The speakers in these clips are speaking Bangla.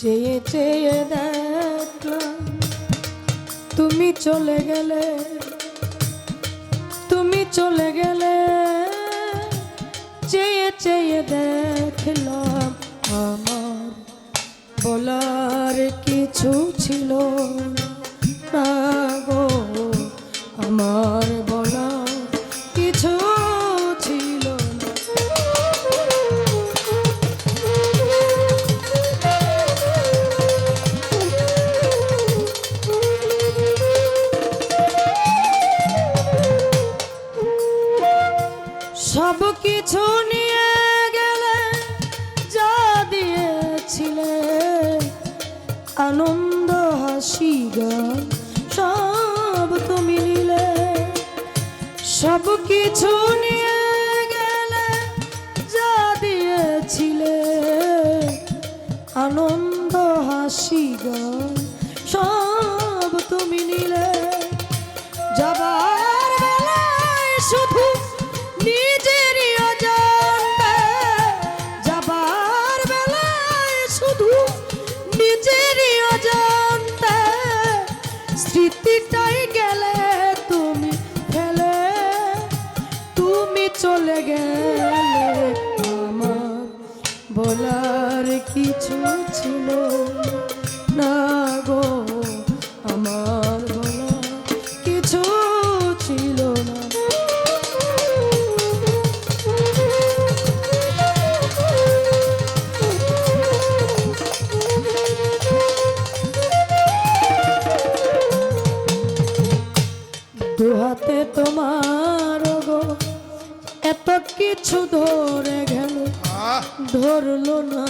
চেয়ে চেয়ে দেখলাম তুমি চলে গেলে, তুমি চলে গেলে চেয়ে চেয়ে দেখলাম আমার বলার কিছু ছিল আমার কিছু নিয়ে গেলে যা দিয়েছিলে, আনন্দ, হাসি সব তুমি নিলে। সব কিছু নিয়ে গেলে যা দিয়েছিলে, আনন্দ, হাসি সব স্মৃতিটাই গেলে তুমি ফেলে তুমি চলে গেলে আমার বলার কিছু ছিল না গো আমার। দুহাতে তোমার গো এত কিছু ধরে গেল। ধরলো না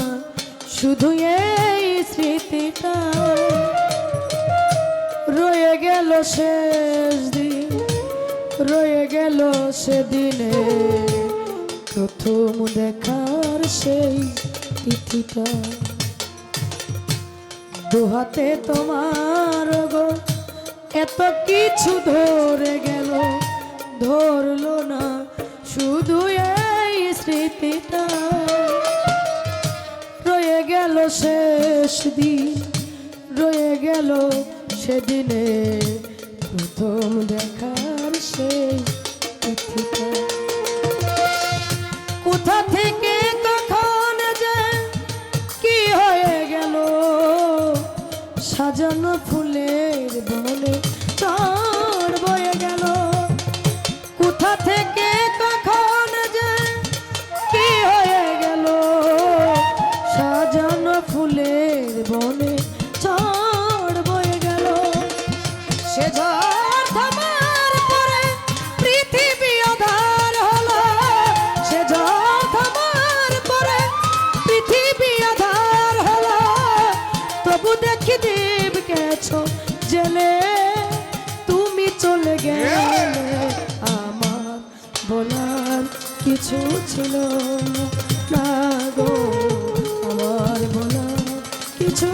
শুধু এই স্মৃতিটা। রয়ে গেল শেষ দিন রয়ে গেল সেদিনে। প্রথম দেখার সেই তিথিটা। দুহাতে তোমার গো এত কিছু ধরে গেল, ধরলো না, শুধু এই স্মৃতিটা। রয়ে গেল শেষ দিন, রয়ে গেল সেদিনে। প্রথম দেখার তিথিটা। কোথা থেকে কখন যে কি হয়ে গেল, সাজানো ফুলের বনে গেছো জেলে তুমি চলে গেলে। আমার বলার কিছু ছিল না গো। আমার বলার কিছু